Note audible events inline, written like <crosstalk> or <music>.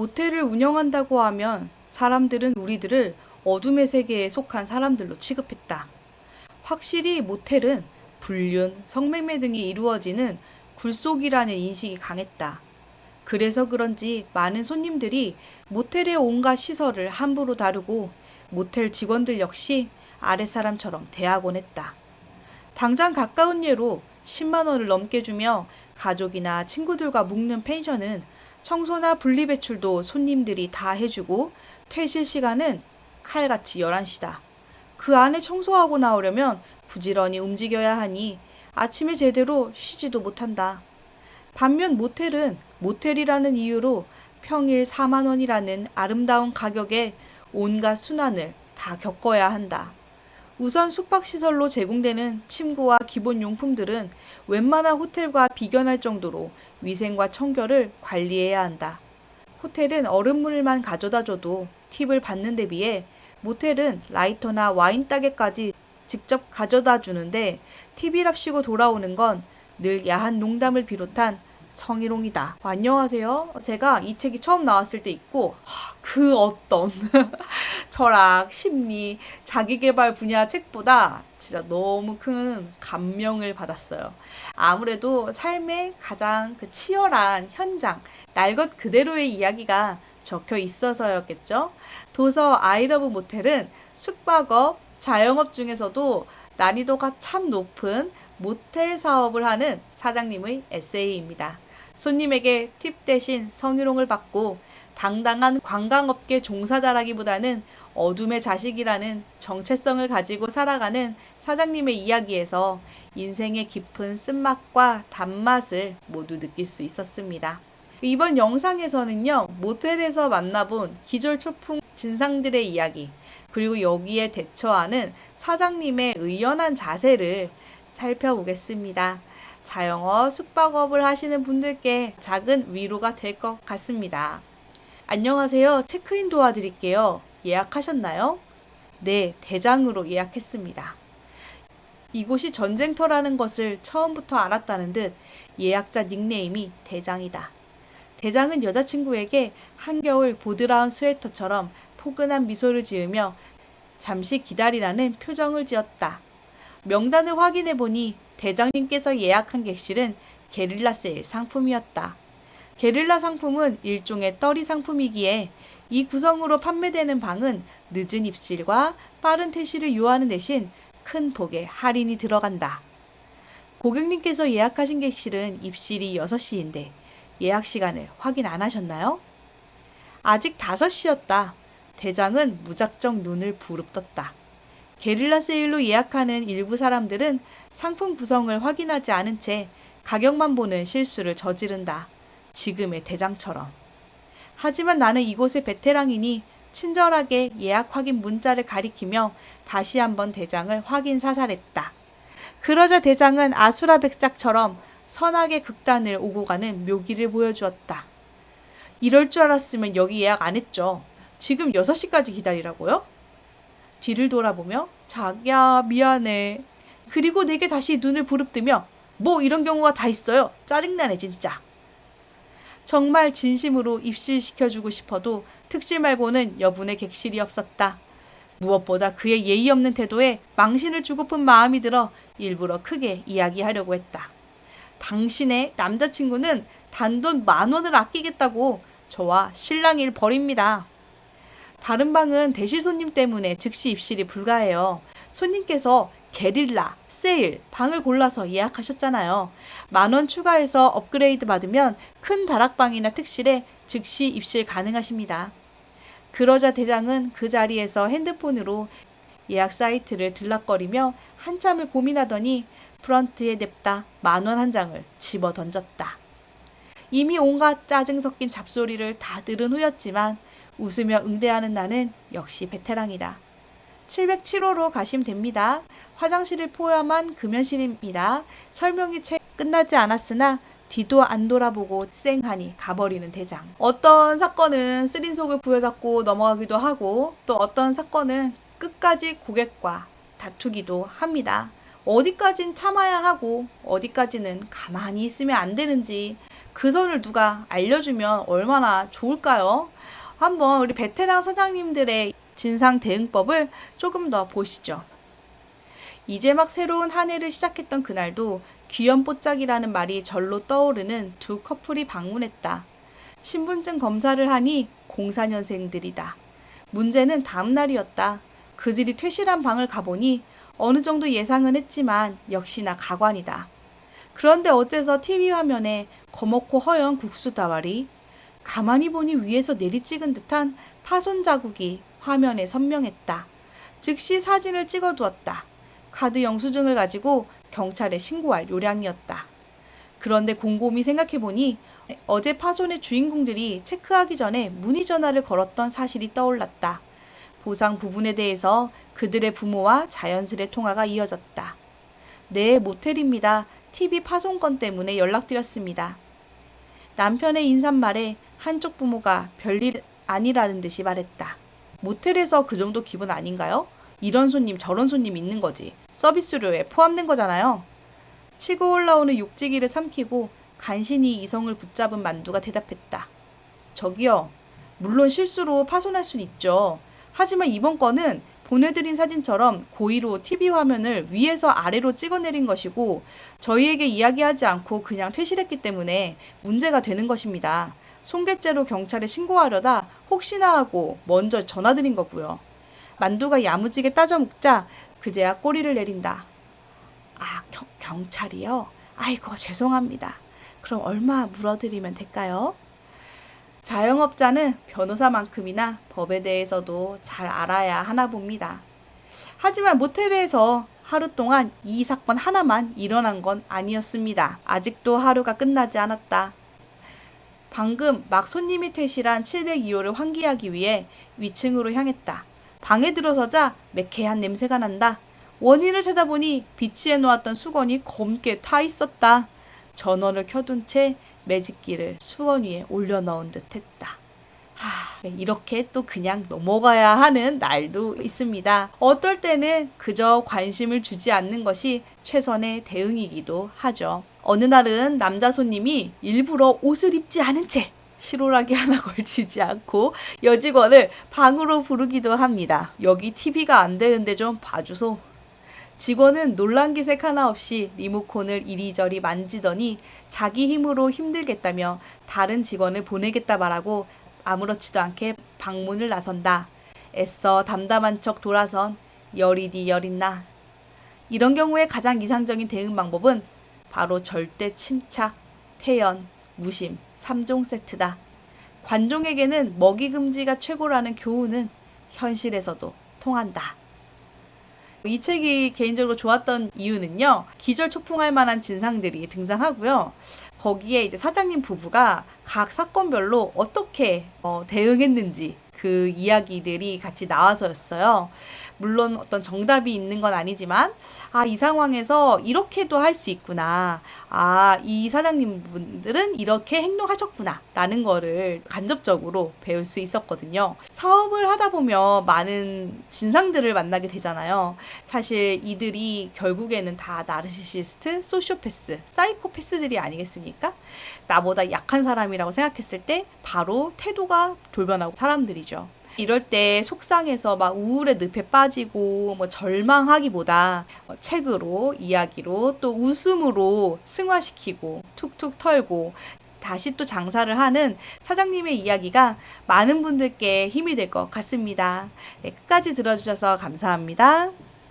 모텔을 운영한다고 하면 사람들은 우리들을 어둠의 세계에 속한 사람들로 취급했다. 확실히 모텔은 불륜, 성매매 등이 이루어지는 굴속이라는 인식이 강했다. 그래서 그런지 많은 손님들이 모텔의 온갖 시설을 함부로 다루고 모텔 직원들 역시 아랫사람처럼 대하곤 했다. 당장 가까운 예로 10만 원을 넘게 주며 가족이나 친구들과 묵는 펜션은 청소나 분리배출도 손님들이 다 해주고 퇴실 시간은 칼같이 11시다. 그 안에 청소하고 나오려면 부지런히 움직여야 하니 아침에 제대로 쉬지도 못한다. 반면 모텔은 모텔이라는 이유로 평일 4만 원이라는 아름다운 가격에 온갖 순환을 다 겪어야 한다. 우선 숙박시설로 제공되는 침구와 기본 용품들은 웬만한 호텔과 비견할 정도로 위생과 청결을 관리해야 한다. 호텔은 얼음물만 가져다 줘도 팁을 받는 데 비해 모텔은 라이터나 와인 따개까지 직접 가져다 주는데 팁이랍시고 돌아오는 건 늘 야한 농담을 비롯한 성희롱이다. 안녕하세요. 제가 이 책이 처음 나왔을 때 읽고 하, 그 어떤 <laughs> 철학, 심리, 자기개발 분야 책보다 진짜 너무 큰 감명을 받았어요. 아무래도 삶의 가장 그 치열한 현장, 날 것 그대로의 이야기가 적혀 있어서였겠죠. 도서 아이러브 모텔은 숙박업, 자영업 중에서도 난이도가 참 높은 모텔 사업을 하는 사장님의 에세이입니다. 손님에게 팁 대신 성희롱을 받고 당당한 관광업계 종사자라기보다는 어둠의 자식이라는 정체성을 가지고 살아가는 사장님의 이야기에서 인생의 깊은 쓴맛과 단맛을 모두 느낄 수 있었습니다. 이번 영상에서는요, 모텔에서 만나본 기절 초풍 진상들의 이야기, 그리고 여기에 대처하는 사장님의 의연한 자세를 살펴보겠습니다. 자영업, 숙박업을 하시는 분들께 작은 위로가 될 것 같습니다. 안녕하세요. 체크인 도와드릴게요. 예약하셨나요? 네, 대장으로 예약했습니다. 이곳이 전쟁터라는 것을 처음부터 알았다는 듯 예약자 닉네임이 대장이다. 대장은 여자친구에게 한겨울 보드라운 스웨터처럼 포근한 미소를 지으며 잠시 기다리라는 표정을 지었다. 명단을 확인해 보니 대장님께서 예약한 객실은 게릴라 세일 상품이었다. 게릴라 상품은 일종의 떨이 상품이기에 이 구성으로 판매되는 방은 늦은 입실과 빠른 퇴실을 요하는 대신 큰 폭의 할인이 들어간다. 고객님께서 예약하신 객실은 입실이 6시인데 예약 시간을 확인 안 하셨나요? 아직 5시였다. 대장은 무작정 눈을 부릅떴다. 게릴라 세일로 예약하는 일부 사람들은 상품 구성을 확인하지 않은 채 가격만 보는 실수를 저지른다. 지금의 대장처럼. 하지만 나는 이곳의 베테랑이니 친절하게 예약 확인 문자를 가리키며 다시 한번 대장을 확인 사살했다. 그러자 대장은 아수라 백작처럼 선악의 극단을 오고 가는 묘기를 보여주었다. 이럴 줄 알았으면 여기 예약 안 했죠. 지금 6시까지 기다리라고요? 뒤를 돌아보며 자기야 미안해. 그리고 내게 다시 눈을 부릅뜨며 뭐 이런 경우가 다 있어요. 짜증나네 진짜. 정말 진심으로 입실시켜주고 싶어도 특실 말고는 여분의 객실이 없었다. 무엇보다 그의 예의 없는 태도에 망신을 주고픈 마음이 들어 일부러 크게 이야기하려고 했다. 당신의 남자친구는 단돈 만 원을 아끼겠다고 저와 신랑일 버립니다. 다른 방은 대실 손님 때문에 즉시 입실이 불가해요. 손님께서 게릴라, 세일, 방을 골라서 예약하셨잖아요. 만 원 추가해서 업그레이드 받으면 큰 다락방이나 특실에 즉시 입실 가능하십니다. 그러자 대장은 그 자리에서 핸드폰으로 예약 사이트를 들락거리며 한참을 고민하더니 프런트에 냅다 만 원 한 장을 집어 던졌다. 이미 온갖 짜증 섞인 잡소리를 다 들은 후였지만 웃으며 응대하는 나는 역시 베테랑이다. 707호로 가시면 됩니다. 화장실을 포함한 금연실입니다. 설명이 채 끝나지 않았으나 뒤도 안 돌아보고 쌩하니 가버리는 대장. 어떤 사건은 쓰린 속을 부여잡고 넘어가기도 하고 또 어떤 사건은 끝까지 고객과 다투기도 합니다. 어디까진 참아야 하고 어디까지는 가만히 있으면 안 되는지 그 선을 누가 알려주면 얼마나 좋을까요? 한번 우리 베테랑 사장님들의 진상 대응법을 조금 더 보시죠. 이제 막 새로운 한 해를 시작했던 그날도 귀염뽀짝이라는 말이 절로 떠오르는 두 커플이 방문했다. 신분증 검사를 하니 04년생들이다. 문제는 다음 날이었다. 그들이 퇴실한 방을 가보니 어느 정도 예상은 했지만 역시나 가관이다. 그런데 어째서 TV 화면에 거먹고 허연 국수 다발이 가만히 보니 위에서 내리 찍은 듯한 파손 자국이 화면에 선명했다. 즉시 사진을 찍어 두었다. 카드 영수증을 가지고 경찰에 신고할 요량이었다. 그런데 곰곰이 생각해 보니 어제 파손의 주인공들이 체크하기 전에 문의 전화를 걸었던 사실이 떠올랐다. 보상 부분에 대해서 그들의 부모와 자연스레 통화가 이어졌다. 네, 모텔입니다. TV 파손건 때문에 연락드렸습니다. 남편의 인사말에 한쪽 부모가 별일 아니라는 듯이 말했다. 모텔에서 그 정도 기분 아닌가요? 이런 손님 저런 손님 있는 거지. 서비스료에 포함된 거잖아요. 치고 올라오는 육지기를 삼키고 간신히 이성을 붙잡은 만두가 대답했다. 저기요. 물론 실수로 파손할 순 있죠. 하지만 이번 건은 보내드린 사진처럼 고의로 TV 화면을 위에서 아래로 찍어내린 것이고 저희에게 이야기하지 않고 그냥 퇴실했기 때문에 문제가 되는 것입니다. 손괴죄로 경찰에 신고하려다 혹시나 하고 먼저 전화드린 거고요. 만두가 야무지게 따져 묵자 그제야 꼬리를 내린다. 아, 경, 경찰이요? 아이고, 죄송합니다. 그럼 얼마 물어드리면 될까요? 자영업자는 변호사만큼이나 법에 대해서도 잘 알아야 하나 봅니다. 하지만 모텔에서 하루 동안 이 사건 하나만 일어난 건 아니었습니다. 아직도 하루가 끝나지 않았다. 방금 막 손님이 퇴실한 702호를 환기하기 위해 위층으로 향했다. 방에 들어서자 매캐한 냄새가 난다. 원인을 찾아보니 비치해 놓았던 수건이 검게 타 있었다. 전원을 켜둔 채 매직기를 수건 위에 올려 넣은 듯 했다. 하, 이렇게 또 그냥 넘어가야 하는 날도 있습니다. 어떨 때는 그저 관심을 주지 않는 것이 최선의 대응이기도 하죠. 어느 날은 남자 손님이 일부러 옷을 입지 않은 채 실오라기 하나 <laughs> 걸치지 않고 여직원을 방으로 부르기도 합니다. 여기 TV가 안 되는데 좀 봐주소. 직원은 놀란 기색 하나 없이 리모컨을 이리저리 만지더니 자기 힘으로 힘들겠다며 다른 직원을 보내겠다 말하고 아무렇지도 않게 방문을 나선다. 애써 담담한 척 돌아선 열이디 열있나. 이런 경우에 가장 이상적인 대응 방법은 바로 절대 침착, 태연, 무심, 3종 세트다. 관종에게는 먹이 금지가 최고라는 교훈은 현실에서도 통한다. 이 책이 개인적으로 좋았던 이유는요, 기절초풍할 만한 진상들이 등장하고요. 거기에 이제 사장님 부부가 각 사건별로 어떻게 어, 대응했는지 그 이야기들이 같이 나와서였어요. 물론 어떤 정답이 있는 건 아니지만, 아, 이 상황에서 이렇게도 할 수 있구나. 아, 이 사장님 분들은 이렇게 행동하셨구나. 라는 거를 간접적으로 배울 수 있었거든요. 사업을 하다 보면 많은 진상들을 만나게 되잖아요. 사실 이들이 결국에는 다 나르시시스트, 소시오패스, 사이코패스들이 아니겠습니까? 나보다 약한 사람이라고 생각했을 때 바로 태도가 돌변하고 사람들이죠. 이럴 때 속상해서 막 우울의 늪에 빠지고 뭐 절망하기보다 어, 책으로 이야기로 또 웃음으로 승화시키고 툭툭 털고 다시 또 장사를 하는 사장님의 이야기가 많은 분들께 힘이 될 것 같습니다. 네, 끝까지 들어주셔서 감사합니다.